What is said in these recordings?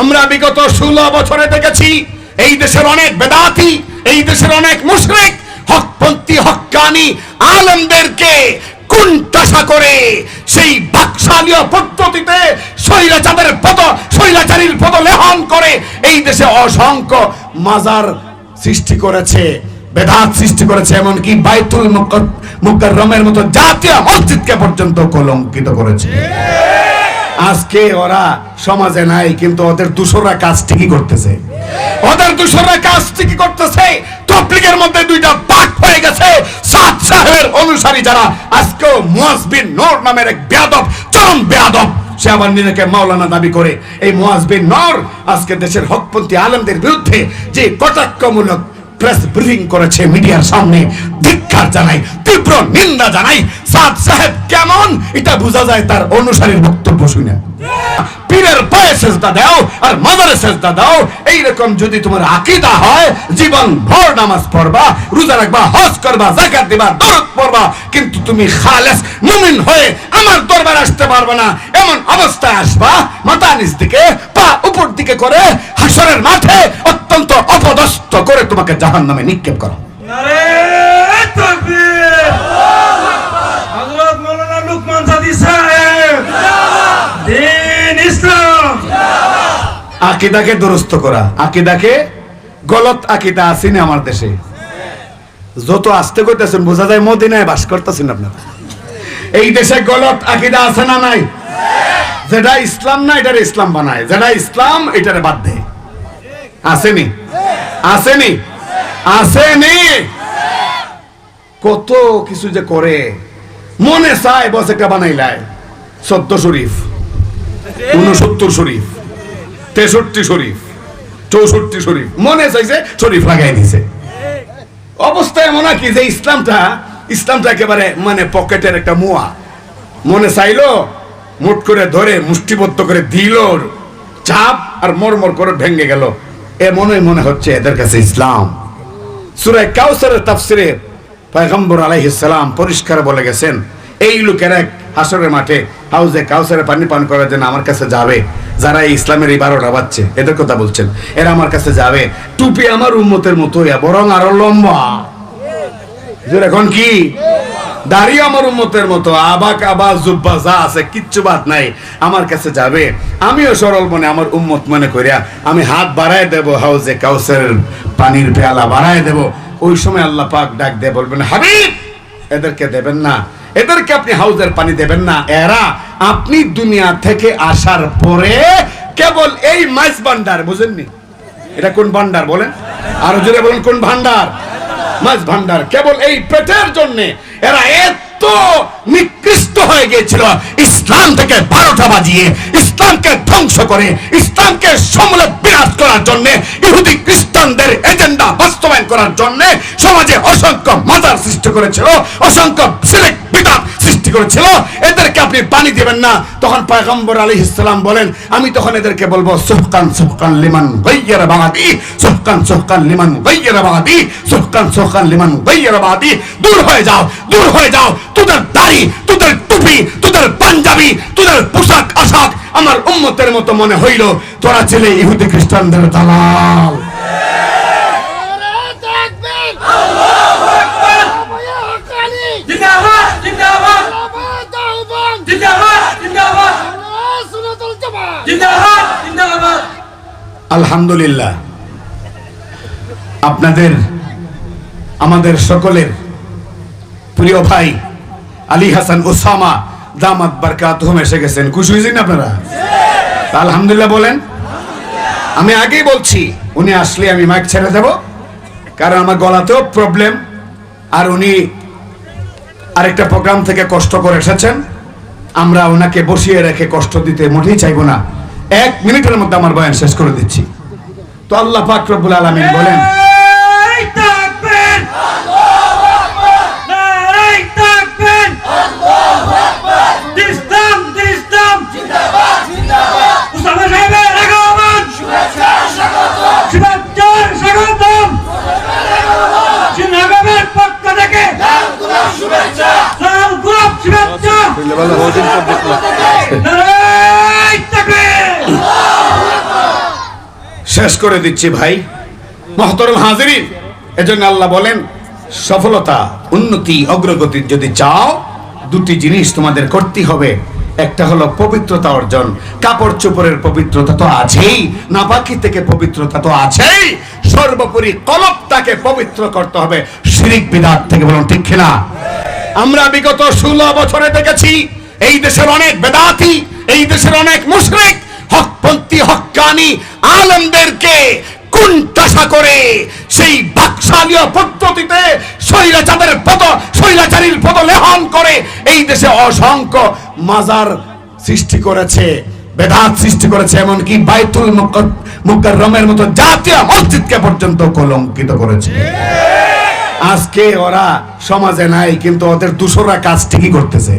আমরা বিগত ষোলো বছরে দেখেছি, এই দেশের অনেক বেদাতি, এই দেশের অনেক মুশরিক, হকপন্থী হক্কানি আলমদেরকে কুণ্ঠাসা করে সেই বাকশালীয় পদ্ধতিতে শৈলাচারের পদ শৈলাচারীর পদ লেহন করে এই দেশে অসংখ্য মাজার সৃষ্টি করেছে, বেদাত সৃষ্টি করেছে, এমনকি বাইতুল মুকাররমের মতো জাতীয় মসজিদকে পর্যন্ত কলঙ্কিত করেছে। আজকে ওরা সমাজে নাই, কিন্তু ওদের দুশোরা কাজ ঠিকই করতেছে। ওদের দুশোরা কাজ ঠিকই করতেছে, তবলিগের মধ্যে দুইটা পাক হয়ে গেছে। সাত সাহেবের অনুসারী যারা আজকেও মুয়াজবিন নূর নামের এক বেয়াদব, চরম বেয়াদব, সে আবার নিজেকে মাওলানা দাবি করে, এই মুয়াজবিন নূর, আজকে দেশের হকপন্থী আলেমদের বিরুদ্ধে যে কটাক্ষমূলক প্রেস ব্রিফিং করেছে মিডিয়ার সামনে। ধিক্ষার জানাই, তীব্র নিন্দা জানাই। সাদ সাহেব কেমন? এটা বোঝা যায় তার অনুসারীর বক্তব্য শুনে। পীরের পায়ে সেজদা দাও আর মাদারে সেজদা দাও। এইরকম যদি তোমার আকীদা হয়, জীবন ভর নামাজ পড়বা, রোজা রাখবা, হজ করবা, যাকাত দিবা, দরদ পড়বা, কিন্তু তুমি খালেস মুমিন হয়ে আমার দরবার আসতে পারবে না। এমন অবস্থায় আসবা, মাথা নিচ দিকে, পা উপর দিকে করে হাসরের মাঠে অত্যন্ত অপদস্থ করে তোমাকে জাহান্নামে নিক্ষেপ করো নারে তাকবীর হযরত মাওলানা লুকমান সাদি সাহেব দিন ইসলাম আকিদাকে দুরস্ত করা। আকিদাকে গলত আকিদা আসেনি আমার দেশে। যত আসতে করতেছেন বোঝা যায় মদিনায় বাস করতেছেন আপনারা। এই দেশে গলত আকিদা আছে না নাই? যেটা ইসলাম না, এটার ইসলাম বানায়। যেটা ইসলাম, এটারে বাদ দেয়। আসেনি আসেনি আসেনি কত কিছু যে করে। মনে চায় বস একটা বানাইলায়। সদ্য শরীফ উনসত্তর শরীফ। তেষট্টি শরীফ, চৌষট্টি শরীফ, মনে চাইছে শরীফ লাগাই দিছে। অবস্থা এমন কি যে ইসলামটা ইসলামটা একেবারে মানে পকেটের একটা মোয়া। মনে চাইলো, মুট করে ধরে, মুষ্টিবদ্ধ করে দিল, চাপ আর মরমর করে ভেঙে গেল। এ মনে মনে হচ্ছে এদের কাছে ইসলাম। সুরায় কাউসারের তাফসিরে পয়গম্বর আলাইহিস সালাম পরিষ্কার বলে গেছেন, এই লোকেরা হাসরের মাঠে হাউজে কাউসারে পানি পান করার জন্য আমার কাছে যাবে। যারা ইসলামের এই বারোটা এদের কথা বলছেন। এরা আমার কাছে যাবে। টুপি আমার উম্মতের মতো বরং আরও লম্বা। এখন কি? দাঁড়িয়ে আমার উম্মতের মতো আবা জুব্বা, যা আছে, কিচ্ছু বাদ নাই, আমার কাছে যাবে। আমিও সরল মনে আমার উম্মত মনে করিয়া আমি হাত বাড়ায় দেব, হাউজে কাউসের পানির পেয়ালা বাড়ায় দেব। ওই সময় আল্লাহ পাক ডাক দিয়ে বলবেন, হাবিব, এদেরকে দেবেন না। এদেরকে আপনি হাউজের পানি দেবেন না। এরা আপনি দুনিয়া থেকে আসার পরে কেবল এই মাছ ভান্ডার, বুঝেননি? এটা কোন ভান্ডার বলেন? আরও জোরে বলেন, কোন ভান্ডার? মাছ ভান্ডার। কেবল এই পেটের জন্য এরা এত নিকৃষ্ট হয়ে গিয়েছিল। ইসলাম থেকে বারোটা বাজিয়ে, ইসলামকে ধ্বংস করে, ইসলামকে সমূলে বিরাজ করার জন্য, ইহুদি খ্রিস্টানদের এজেন্ডা বাস্তবায়ন করার জন্য সমাজে অসংখ্য মাদার সৃষ্টি করেছিল, অসংখ্য সিলেক্ট বিদাত করেছিল, এদেরকে আপনি পানি দিবেন না। তখন পয়গম্বর আলী ইসলাম বলেন, আমি তখন এদেরকে বলব সুহকান সুহকান লিমান গাইয়ারা বাগাদি সুহকান সুহকান লিমান গাইয়ারা বাগাদি সুহকান সুহকান লিমান গাইয়ারা বাগাদি। দূর হয়ে যাও, দূর হয়ে যাও। তোদের দাড়ি, তোদের টুপি, তোদের পাঞ্জাবি, তোদের পোশাক আশাক আমার উম্মতের মতো মনে হইল। তোরা ছেলে ইহুদি খ্রিস্টানদের দালাল। আলহামদুলিল্লাহ। আপনাদের, আমাদের সকলের প্রিয় ভাই আলী হাসান ওসামা দামাত বারকাতুহুম এসে গেছেন। খুশি হয়েছেন আপনারা? আলহামদুলিল্লাহ বলেন। আমি আগেই বলছি, উনি আসলে আমি মাইক ছেড়ে দেব, কারণ আমার গলাতেও প্রবলেম আর উনি আরেকটা প্রোগ্রাম থেকে কষ্ট করে এসেছেন। আমরা ওনাকে বসিয়ে রেখে কষ্ট দিতে মোটেই চাইব না। এক মিনিটের মধ্যে আমার বয়ান শেষ করে দিচ্ছি। তো আল্লাহ পাক রব্বুল আলামিন বলেন এই তাকবীর আল্লাহু আকবার নারে তাকবীর আল্লাহু আকবার ইসলাম ইসলাম জিন্দাবাদ জিন্দাবাদ উসামা সাহেবের আগমন শুভেচ্ছা স্বাগতম শুভেচ্ছা স্বাগতম জিন্দাবাদের পক্ষ থেকে লাল গোলাপ শুভেচ্ছা লাল গোলাপ শুভেচ্ছা নারে তাকবীর আল্লাহু আকবার শেষ করে দিচ্ছি ভাই। মহতরম হাজিরিন, এজন্য আল্লাহ বলেন, সফলতা, উন্নতি অগ্রগতির যদি চাও, দুটি জিনিস তোমাদের করতে হবে। একটা হলো পবিত্রতা অর্জন। কাপড় চোপড়ের পবিত্রতা তো আছেই, নাপাকি থেকে পবিত্রতা তো আছেই। সর্বোপরি কলবটাকে পবিত্র করতে হবে। শিরিক বিদাত থেকে বলুন, ঠিক কিনা? আমরা বিগত ষোলো বছরে দেখেছি, এই দেশের অনেক বেদাতি, এই দেশের অনেক মুশরিক, হকপন্থী হক্কানি আলমদেরকে কুণ্ঠাসা করে সেই বাকশালীয় পদ্ধতিতে শৈলাচারের পদ শৈলাচারীর পদ লেহন করে এই দেশে অসংখ্য মাজার সৃষ্টি করেছে, বেদাত সৃষ্টি করেছে, এমনকি বাইতুল মুকাররমের মতো জাতীয় মসজিদকে পর্যন্ত কলঙ্কিত করেছে। আজকে ওরা সমাজে নাই, কিন্তু ওদের দুশোরা কাজ ঠিকই করতেছে।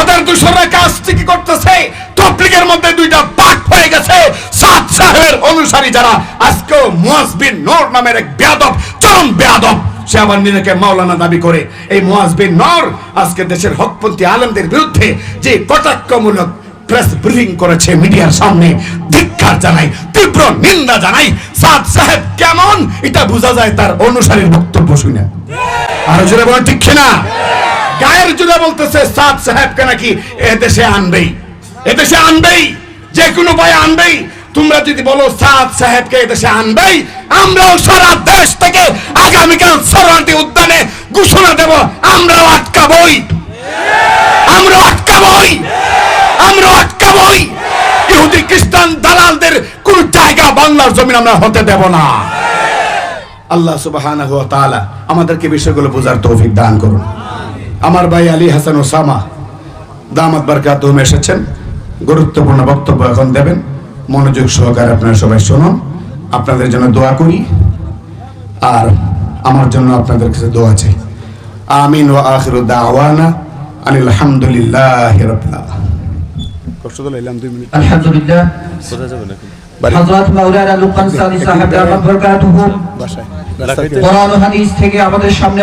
ওদের দুশোরা কাজ ঠিকই করতেছে, তবলিগের মধ্যে দুইটা পাক হয়ে গেছে সাত সাহেবের অনুসারী যারা আজকেও মুয়াজবিন নূর নামের এক বেয়াদব, চরম বেয়াদব, সে আবার নিজেকে মাওলানা দাবি করে, এই মুয়াজবিন নূর আজকে দেশের হকপন্থী আলেমদের বিরুদ্ধে যে কটাক্ষমূলক প্রেস ব্রিফিং করেছে মিডিয়ার সামনে, ধিক্কার জানাই, তীব্র নিন্দা জানাই, সাদ সাহেব কেমন? এটা বোঝা যায় তার অনুসারীর বক্তব্য শুনে। আর জোরে বলেন, ঠিক না গায়ের জোরে বলতেছে, সাদ সাহেবকে নাকি এদেশে আনবেই এদেশে আনবেই যে কোনো উপায়ে আনবেই তোমরা যদি বলো সাদ সাহেবকে এদেশে আনবেই, আমরাও সারা দেশ থেকে আগামীকাল সরাটি উদ্যানে ঘোষণা দেব, আমরাও আটকাবই। আমরা আটকাবই। আমরা আটকাবই। ইহুদি, খ্রিস্টান, দালালদের কোন জায়গা বাংলার জমিন আমরা হতে দেব না। আল্লাহ সুবহানাহু ওয়া তাআলা আমাদেরকে বিষয়গুলো বোঝার তৌফিক দান করুন। আমার ভাই আলী হাসান ওসামা দামাত বারকাতুহুম এসেছেন, গুরুত্বপূর্ণ বক্তব্য এখন দেবেন। মনোযোগ সহকারে আপনারা সবাই শুনুন। আপনাদের জন্য দোয়া করি। আর আমার জন্য আপনাদের কাছে দোয়া চাই। আমিন ওয়া আখিরু দাওয়ানা আনিল হামদুলিল্লাহি রাব্বিল আলামিন। কষ্ট তো লাইলাম 2 মিনিট। আলহামদুলিল্লাহ। হযরত মাওলানা লুকমান সাদি সাহেব বরকাতুহু। কোরআন হাদিস থেকে আমাদের সামনে